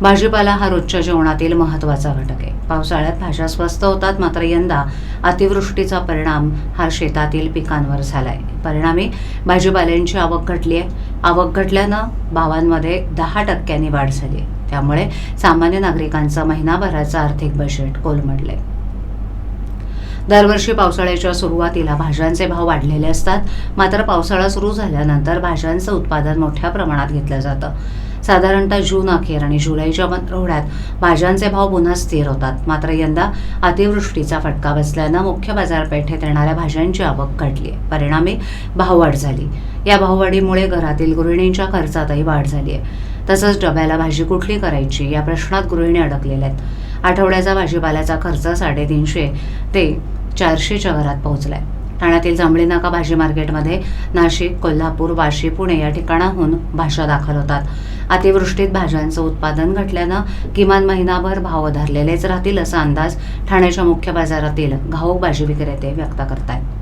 भाजीपाला हा रोजच्या जेवणातील महत्त्वाचा घटक आहे. पावसाळ्यात भाज्या स्वस्त होतात मात्र यंदा अतिवृष्टीचा परिणाम हा शेतातील पिकांवर झाला आहे परिणामी भाजीपाल्यांची आवक घटली आहे. आवक घटल्यानं भावांमध्ये दहा टक्क्यांनी वाढ झाली आहे. त्यामुळे सामान्य नागरिकांचं महिनाभराचं आर्थिक बजेट कोलमडलंय. दरवर्षी पावसाळ्याच्या सुरुवातीला भाज्यांचे भाव वाढलेले असतात मात्र पावसाळा सुरू झाल्यानंतर भाज्यांचं उत्पादन मोठ्या प्रमाणात घेतलं जातं. साधारणतः जून अखेर आणि जुलैच्या पंधरवड्यात भाज्यांचे भाव पुन्हा स्थिर होतात. मात्र यंदा अतिवृष्टीचा फटका बसल्यानं मुख्य बाजारपेठेत येणाऱ्या भाज्यांची आवक घटली आहे परिणामी भाववाढ झाली. या भाववाढीमुळे घरातील गृहिणींच्या खर्चातही वाढ झाली आहे तसंच डब्याला भाजी कुठली करायची या प्रश्नात गृहिणी अडकलेल्या आहेत. आठवड्याचा भाजीपाल्याचा खर्च साडेतीनशे ते चारशेच्या घरात पोहोचलाय. ठाण्यातील जांभळी नाका भाजी मार्केटमध्ये नाशिक कोल्हापूर वाशी पुणे या ठिकाणाहून भाषा दाखल होतात. अतिवृष्टीत भाज्यांचं उत्पादन घटल्यानं किमान महिनाभर भाव धरलेलेच राहतील असा अंदाज ठाण्याच्या मुख्य बाजारातील घाऊक भाजी विक्रेते व्यक्त करतायत.